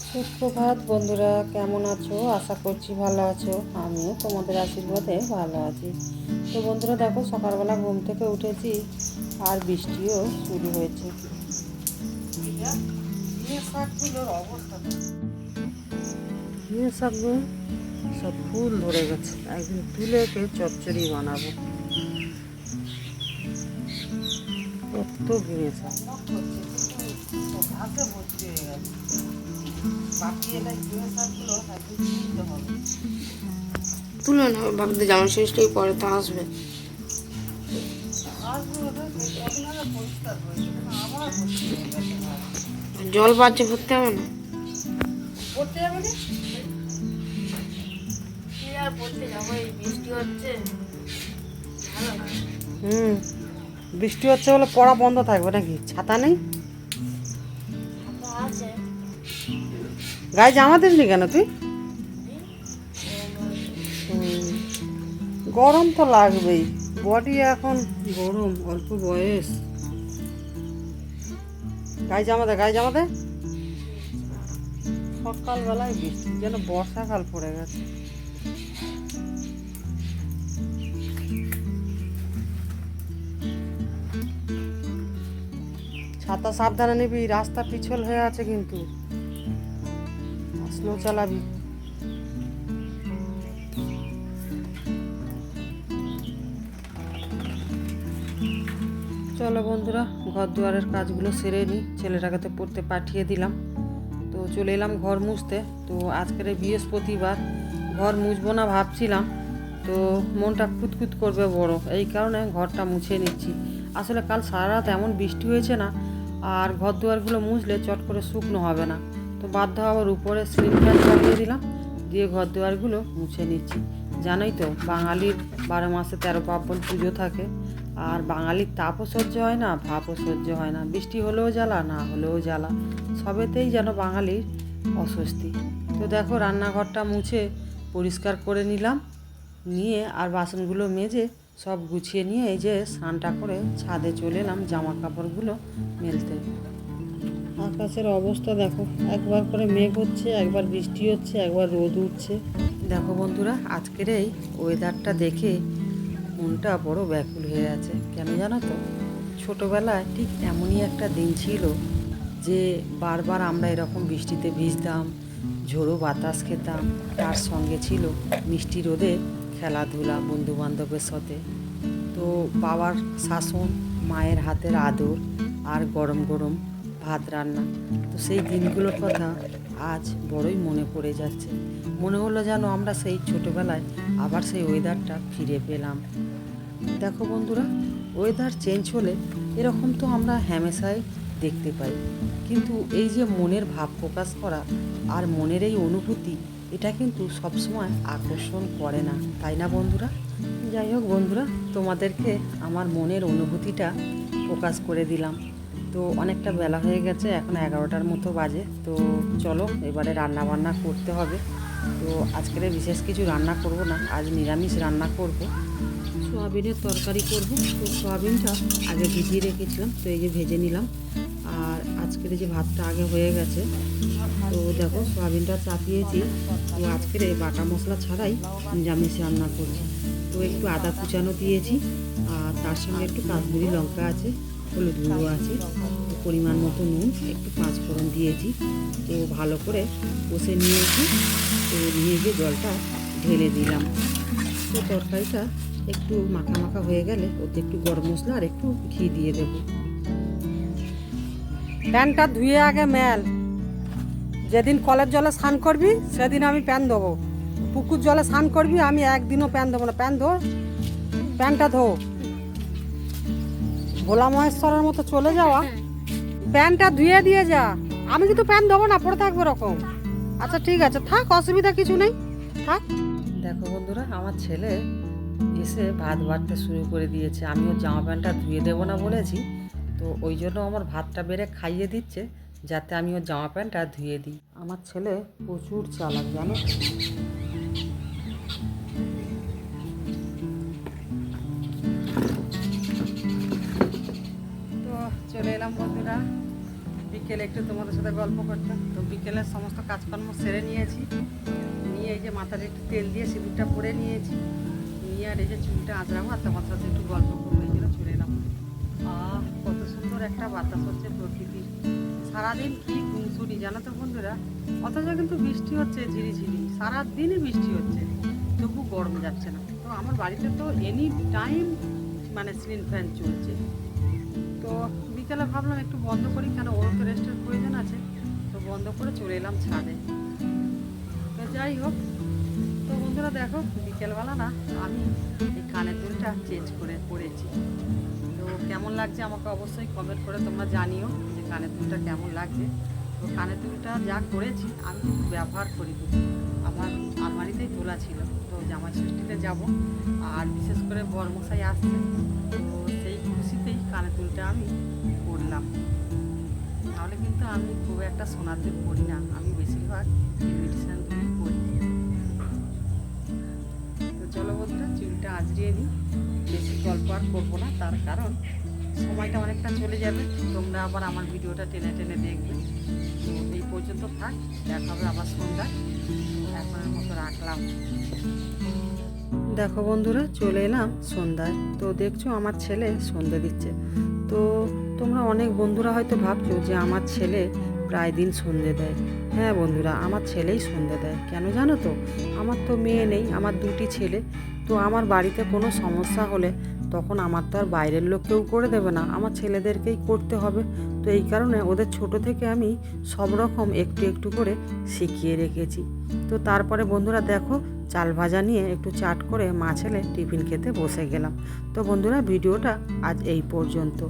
সুপ্রভাত বন্ধুরা কেমন আছো? আশা করছি ভালো আছো। আমিও তোমাদের আশীর্বাদে ভালো আছি। তো বন্ধুরা দেখো সকালবেলা ঘুম থেকে উঠেছি আর বৃষ্টিও শুরু হয়েছে। শাকগুলো সব ফুল ধরে গেছে। একদিন তুলে কে চচ্চড়ি বানাবো। কত ঘিরে শাক। ঘাসে ভর্তি হয়ে গেছে বাকি এটা ঘিরে শাকগুলো একদিন তুলতে হবে তুলে না ভাবতে জামা শেষটাই পরে তো আসবে। জল বাচ্চা ভরতে হবে না? করতে যাবে না? আর পড়তে যাব এই বৃষ্টি হচ্ছে। হুম বৃষ্টি হচ্ছে বলে পড়া বন্ধ থাকবে নাকি? ছাতা নেই? গায়ে জামা দিসনি কেন তুই? গরম তো লাগবেই। বডি এখন গরম, অল্প বয়স। গায়ে জামা দে গায়ে জামা দে সকালবেলায় বৃষ্টি, যেন বর্ষাকাল পড়ে গেছে। ছাতা সাবধানে নিবি, রাস্তা পিছল হয়ে আছে কিন্তু। স্লো চালাবি। চলো বন্ধুরা ঘর দুয়ারের কাজগুলো সেরে নিই ছেলেটাকে তো পড়তে পাঠিয়ে দিলাম। তো চলে এলাম ঘর মুছতে। তো আজকের বৃহস্পতিবার ঘর মুছবো না ভাবছিলাম। তো মনটা কুতকুত করবে বড়। এই কারণে ঘরটা মুছে নিচ্ছি। আসলে কাল সারা রাত এমন বৃষ্টি হয়েছে না, আর ঘর দুয়ারগুলো মুছলে চট করে শুকনো হবে না। তো বাধ্য আবার উপরে সিলিং ফ্যান চালিয়ে দিলাম, দিয়ে ঘর দুয়ারগুলো মুছে নিচ্ছি। জানোই তো, বাঙালির বারো মাসে তেরো পার্বণ পুজো থাকে, আর বাঙালির তাপও সহ্য হয় না ভাপও সহ্য হয় না। বৃষ্টি হলেও জ্বালা, না হলেও জ্বালা। সবেতেই যেন বাঙালির অস্বস্তি। তো দেখো, রান্নাঘরটা মুছে পরিষ্কার করে নিলাম, নিয়ে আর বাসনগুলো মেজে সব গুছিয়ে নিয়ে এই যে স্নানটা করে ছাদে চলে এলাম জামা কাপড়গুলো মেলতে। আকাশের অবস্থা দেখো, একবার করে মেঘ হচ্ছে, একবার বৃষ্টি হচ্ছে, একবার রোদ উঠছে। দেখো বন্ধুরা, আজকের এই ওয়েদারটা দেখে মনটা বড় ব্যাকুল হয়ে আছে। কেন জানো তো? ছোটোবেলায় ঠিক এমনই একটা দিন ছিল যে বারবার আমরা এরকম বৃষ্টিতে ভিজতাম, ঝোড়ো বাতাস খেতাম। তার সঙ্গে ছিল মিষ্টি রোদে খেলাধুলা বন্ধু বান্ধবের সাথে। তো বাবার শাসন, মায়ের হাতের আদর আর গরম গরম ভাত রান্না। তো সেই দিনগুলোর কথা আজ বড়ই মনে পড়ে যাচ্ছে। মনে হলো যেন আমরা সেই ছোটোবেলায় আবার সেই ওয়েদারটা ফিরে পেলাম। দেখো বন্ধুরা ওয়েদার চেঞ্জ হলে এরকম তো আমরা হ্যামেশাই দেখতে পাই। কিন্তু এই যে মনের ভাব প্রকাশ করা আর মনের এই অনুভূতি, এটা কিন্তু সবসময় আকর্ষণ করে না। তাই না বন্ধুরা? যাই হোক বন্ধুরা, তোমাদেরকে আমার মনের অনুভূতিটা প্রকাশ করে দিলাম। তো অনেকটা বেলা হয়ে গেছে, এখন এগারোটার মতো বাজে। তো চলো, এবারে রান্না বান্না করতে হবে। তো আজকের বিশেষ কিছু রান্না করব না, আজ নিরামিষ রান্না করব। সোয়াবিনের তরকারি করব। তো সোয়াবিনটা আগে ভিজিয়ে রেখেছিলাম, তো এই যে ভেজে নিলাম। আর আজকের যে ভাতটা আগে হয়ে গেছে, তো দেখো সোয়াবিনটা চাপিয়েছি। তো আজকের বাটা মশলা ছাড়াই নিরামিষ রান্না করছি তো একটু আদা কুচানো দিয়েছি, আর তার সঙ্গে একটু কাশ্মীরি লঙ্কা আছে। হলুদ গুঁড়ো আছে পরিমাণ মতো নুন, একটু পাঁচ ফোড়ন দিয়েছি। তো ভালো করে কষে নিয়েছি, তো নিয়ে গিয়ে জলটা ঢেলে দিলাম। তো তরকারিটা একটু মাখা মাখা হয়ে গেলে ওতে একটু গরম মশলা আর একটু ঘি দিয়ে দেবো। প্যানটা ধুয়ে আগে মেল। যেদিন কলের জলে স্নান করবি, সেদিন আমি প্যান দেবো পুকুর জলে স্নান করবি, আমি একদিনও প্যান দেবো না। প্যান ধো, প্যানটা ধো। ভোলা মহেশ্বরের মতো চলে যাওয়া। প্যান্টটা ধুয়ে দিয়ে যা। আমি কিন্তু প্যান্ট দেবো না পরে থাকব এরকম আচ্ছা ঠিক আছে, থাক, অসুবিধা কিছু নেই। থাক। দেখো বন্ধুরা, আমার ছেলে এসে ভাত বাড়তে শুরু করে দিয়েছে। আমি ওর জামা প্যান্টটা ধুয়ে দেবো না বলেছি। তো ওই জন্য আমার ভাতটা বেড়ে খাইয়ে দিচ্ছে, যাতে আমি ওর জামা প্যান্টটা ধুয়ে দিই। আমার ছেলে প্রচুর চালাক, জানো? চলে এলাম বন্ধুরা। বিকেলে একটু তোমাদের সাথে গল্প করতাম তো বিকেলের সমস্ত কাজকর্ম সেরে নিয়েছি। নিয়ে এই যে মাথায় একটু তেল দিয়ে সিঁদুরটা পরে নিয়েছি। নিয়ে আর এই যে চুলটা আঁচড়াবো, আর তোমার সাথে একটু গল্প করব। এই জন্য চলে এলাম। আহ, কত সুন্দর একটা বাতাস হচ্ছে প্রকৃতির সারাদিন কি ঘুমসুরি জানো তো বন্ধুরা? অথচ কিন্তু বৃষ্টি হচ্ছে, ঝিরিঝিরি। সারাদিনই বৃষ্টি হচ্ছে। তবু গরম যাচ্ছে না। তো আমার বাড়িতে তো এনি টাইম মানে সিলিং ফ্যান চলছে। বিকেলে ভাবলাম একটু বন্ধ করি, কেন ওর তো রেস্টের প্রয়োজন আছে। তো বন্ধ করে চলে এলাম ছাদে। তো যাই হোক, তো বন্ধুরা দেখো, বিকেলবেলা না আমি এই কানের দুলটা চেঞ্জ করে পড়েছি তো কেমন লাগছে আমাকে অবশ্যই কমেন্ট করে তোমরা জানিও যে কানের দুলটা কেমন লাগছে। তো কানের দুলটা যা করেছি, আমি কিন্তু ব্যবহার করি আমার আলমারিতেই তোলা ছিল, তো জামাই ষষ্ঠীতে যাব। আর বিশেষ করে বরমশাই আসছে। তো সেই খুশিতেই কানের দুলটা আমি পরলাম নাহলে কিন্তু আমি খুব একটা সোনার পরি না, আমি বেশিরভাগ ইমিটেশন দুলই পরি তো চলো বন্ধুরা, চুলটা আজরিয়ে নিই। বেশি গল্প আর করব না, তার কারণ সময়টা অনেকটা চলে যাবে, তোমরা আবার আমার ভিডিওটা টেনে টেনে দেখবে। তো এই পর্যন্ত থাক, দেখা হবে আবার সন্ধ্যায়। এখনের মতো রাখলাম। দেখো বন্ধুরা, চলে এলাম সন্ধ্যায়। তো দেখছ, আমার ছেলে সন্ধ্যে দিচ্ছে। তো তোমরা অনেক বন্ধুরা হয়তো ভাবছ যে আমার ছেলে প্রায় দিন সন্ধে দেয়। হ্যাঁ বন্ধুরা, আমার ছেলেই সন্ধে দেয়। কেন জানো তো? আমার তো মেয়ে নেই, আমার দুটি ছেলে। তো আমার বাড়িতে কোনো সমস্যা হলে তখন আমার তো আর বাইরের লোক কেউ করে দেবে না। আমার ছেলেদেরকেই করতে হবে। তো এই কারণে ওদের ছোট থেকে আমি সব রকম একটু একটু করে শিখিয়ে রেখেছি। তো তারপরে বন্ধুরা দেখো চাল ভাজা নিয়ে একটু চাট করে মা ছেলে টিফিন খেতে বসে গেলাম। তো বন্ধুরা, ভিডিওটা আজ এই পর্যন্ত।